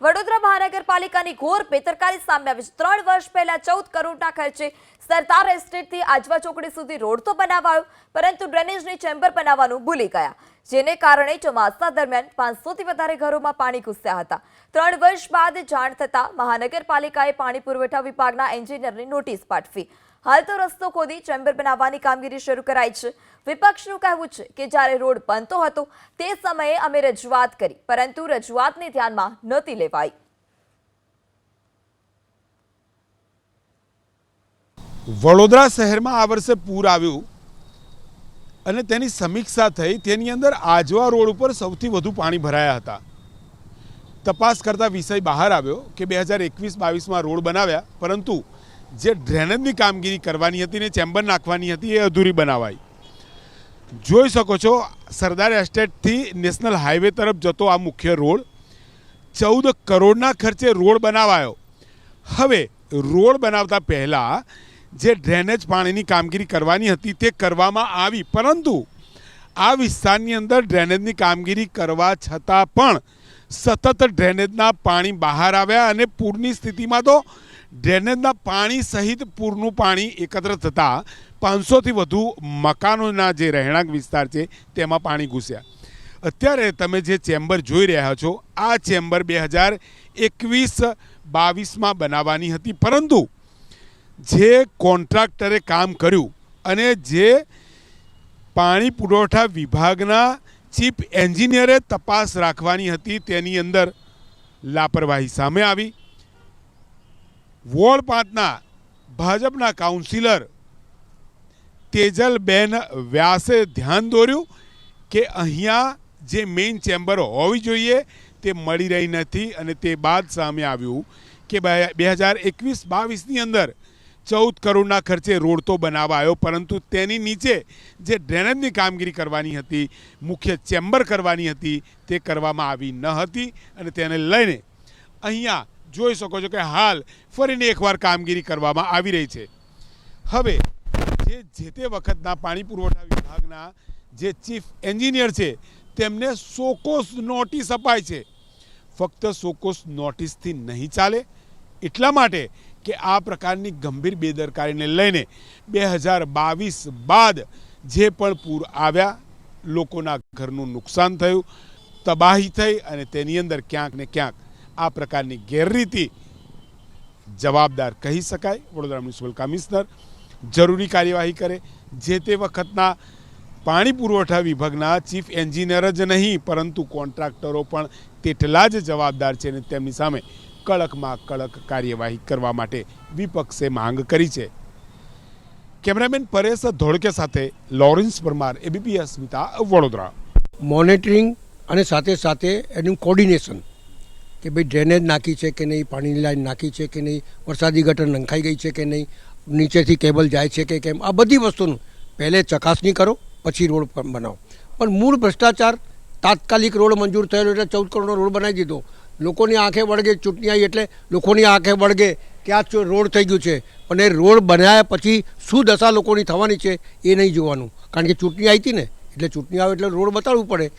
વડોદરા મહાનગરપાલિકાની ઘોર બેદરકારી સામે આવી છે. ત્રણ વર્ષ પહેલા ચૌદ કરોડના ખર્ચે સરદાર એસ્ટેટથી આજવા ચોકડી સુધી રોડ તો બનાવાયો, પરંતુ ડ્રેનેજની ચેમ્બર બનાવવાનું ભૂલી ગયા. જેને કારણે ચોમાસા દરમિયાન પાંચસોથી વધારે ઘરોમાં પાણી ઘૂસ્યા હતા. ત્રણ વર્ષ બાદ જાણ થતાં મહાનગરપાલિકાએ પાણી પુરવઠા વિભાગના એન્જિનિયરને નોટિસ પાઠવી. હાલ તો રસ્તો ખોદી ચેમ્બર બનાવવાની કામગીરી શરૂ કરાઈ છે. વિપક્ષનું કહેવું છે કે જ્યારે રોડ બનતો હતો તે સમયે અમે રજૂઆત કરી, પરંતુ રજૂઆતને ધ્યાનમાં નહોતી લેવાઈ. વડોદરા શહેરમાં આ વર્ષે પૂર આવ્યું અને તેની સમીક્ષા થઈ, તેની અંદર આજવા રોડ ઉપર સૌથી વધુ પાણી ભરાયા હતા. તપાસ કરતા વિષય બહાર આવ્યો કે બે હજાર એકવીસ બાવીસમાં રોડ બનાવ્યા, પરંતુ જે ડ્રેનેજની કામગીરી કરવાની હતી ને ચેમ્બર નાખવાની હતી એ અધૂરી બનાવાઈ. જોઈ શકો છો, સરદાર એસ્ટેટથી નેશનલ હાઈવે તરફ જતો આ મુખ્ય રોડ, ચૌદ કરોડના ખર્ચે રોડ બનાવાયો. હવે, રોડ બનાવતા પહેલાં જે ડ્રેનેજ પાણીની કામગીરી કરવાની હતી તે કરવામાં આવી, પરંતુ આ વિસ્તારની અંદર ડ્રેનેજની કામગીરી કરવા છતાં પણ સતત ડ્રેનેજના પાણી બહાર આવ્યા અને પૂરની સ્થિતિમાં તો ડ્રેનેજના પાણી સહિત પૂરનું પાણી એકત્ર થતાં પાંચસોથી વધુ મકાનોના જે રહેણાંક વિસ્તાર છે, તેમાં પાણી ઘૂસ્યા. અત્યારે તમે જે ચેમ્બર જોઈ રહ્યા છો, આ ચેમ્બર બે હજાર એકવીસ બાવીસમાં બનાવવાની હતી. પરંતુ જે કોન્ટ્રાક્ટરે કામ કર્યું અને જે પાણી પુરવઠા વિભાગના ચીફ એન્જિનિયરે તપાસ રાખવાની હતી, તેની અંદર લાપરવાહી સામે આવી. વોર્ડ પાંચના ભાજપના કાઉન્સિલર તેજલબેન વ્યાસે ધ્યાન દોર્યું કે અહીંયા જે મેઇન ચેમ્બર હોવી જોઈએ તે મળી રહી નથી અને તે બાદ સામે આવ્યું કે બે હજાર એકવીસ બાવીસની અંદર ચૌદ કરોડના ખર્ચે રોડ તો બનાવાયો, પરંતુ તેની નીચે જે ડ્રેનેજની કામગીરી કરવાની હતી, મુખ્ય ચેમ્બર કરવાની હતી, તે કરવામાં આવી ન હતી અને તેને લઈને અહીંયા જોઈ શકો છો કે હાલ ફરીને એકવાર કામગીરી કરવામાં આવી રહી છે. હવે જે જે તે વખતના પાણી પુરવઠા વિભાગના જે ચીફ એન્જિનિયર છે, તેમને સોકોસ નોટિસ અપાય છે. ફક્ત સોકોસ નોટિસથી નહીં ચાલે, એટલા માટે કે આ પ્રકારની ગંભીર બેદરકારીને લઈને બે હજાર બાવીસ બાદ જે પણ પૂર આવ્યા, લોકોના ઘરનું નુકસાન થયું, તબાહી થઈ અને તેની અંદર ક્યાંક ને ક્યાંક આ પ્રકારની ગેરરીતિ જવાબદાર કહી શકાય. વડોદરા મ્યુનિસિપલ કમિશનર જરૂરી કાર્યવાહી કરે. જે તે વખતના પાણી પુરવઠા વિભાગના ચીફ એન્જિનિયર જ નહીં, પરંતુ કોન્ટ્રાક્ટરો પણ તેટલા જ જવાબદાર છે અને તેમની સામે કડકમાં કડક કાર્યવાહી કરવા માટે વિપક્ષે માંગ કરી છે. કેમેરામેન પરેશ ધોળકે સાથે Lawrence Parmar, ABP Asmita, Vadodara. Monitoring અને સાથે સાથે એનું કોર્ડિનેશન. કે ભાઈ ડ્રેનેજ નાખી છે કે નહીં, પાણીની લાઈન નાખી છે કે નહીં, વરસાદી ગટર નંખાઈ ગઈ છે કે નહીં, નીચેથી કેબલ જાય છે કે કેમ, આ બધી વસ્તુનું પહેલે ચકાસણી કરો, પછી રોડ બનાવો. પણ મૂળ ભ્રષ્ટાચાર તાત્કાલિક રોડ મંજૂર થયેલો એટલે ચૌદ કરોડનો રોડ બનાવી દીધો. લોકોની આંખે વળગે ચૂંટણી આવી એટલે લોકોની આંખે વળગે કે આ રોડ થઈ ગયું છે. પણ એ રોડ બનાવ્યા પછી શું દશા લોકોની થવાની છે એ નહીં જોવાનું. કારણ કે ચૂંટણી આવી હતી ને, એટલે ચૂંટણી આવે એટલે રોડ બતાડવું પડે.